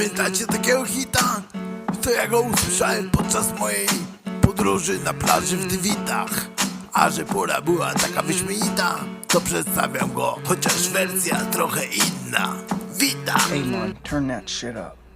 Pamiętacie takiego hita? To ja go usłyszałem podczas mojej podróży na plaży w Dywitach. A że pora była taka wyśmienita, to przedstawiam go, chociaż wersja trochę inna. Witam! Amon, turn that shit up.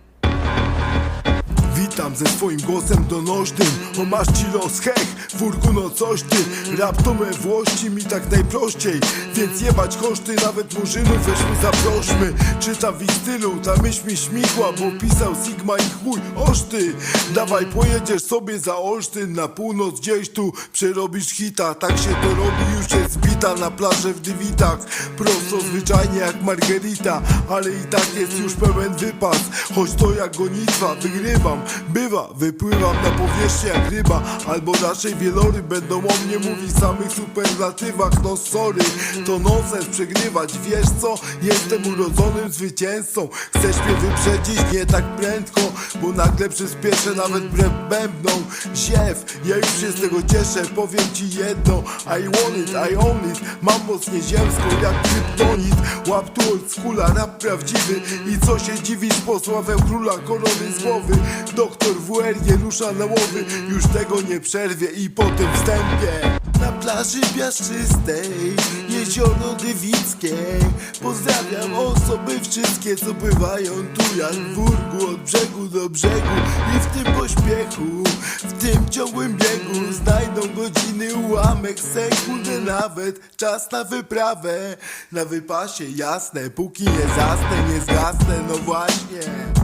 Witam ze swoim głosem donośnym. O masz ci los, hech, furku no coś ty. Rap to włości mi tak najprościej. Więc jebać koszty, nawet murzynów weźmy zaprośmy. Czytam w ich stylu, ta myśl mi śmigła Bo pisał Sigma i chuj, oszty Dawaj pojedziesz sobie za Olsztyn Na północ gdzieś tu przerobisz hita. Tak się to robi, już jest zbita Na plaży w Dywitach. Prosto, zwyczajnie jak Margerita Ale i tak jest już pełen wypas. Choć to jak gonitwa, wygrywam Bywa, wypływam na powierzchnię jak ryba Albo raczej wielory będą o mnie mówić. Samych superlatywach No sorry, to nonsens przegrywać. Wiesz co, jestem urodzonym zwycięzcą. Chcesz mnie wyprzedzić? Nie tak prędko Bo nagle przyspieszę nawet wbrew bębną. Ziew, ja już się z tego cieszę. Powiem ci jedno I want it, I own it. Mam moc nieziemską jak kryptonit Łap tu od skula, rap prawdziwy. I co się dziwić po sławę króla korony z głowy. Doktor WR rusza na łowy. Już tego nie przerwie i po tym wstępie. Na plaży piaszczystej, jezioro Dywickie Pozdrawiam osoby wszystkie, co bywają tu jak w wórgu Od brzegu do brzegu i w tym pośpiechu W tym ciągłym biegu znajdą godziny ułamek Sekundę nawet, czas na wyprawę Na wypasie jasne, póki nie zasnę, nie zgasnę No właśnie,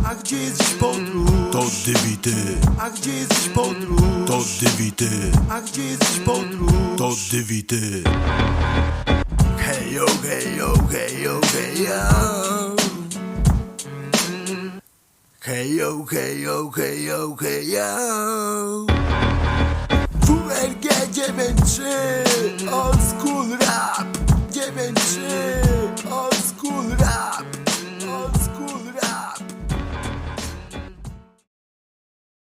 a gdzie jest dziś podróż? To dywity, A gdzie jest dziś podróż? to dywity, A gdzie jest dziś podróż? to dywity hejo, hejo, hejo, hejo. Hejo, hejo, hejo, hejo. WRG 93 Old School Rap 93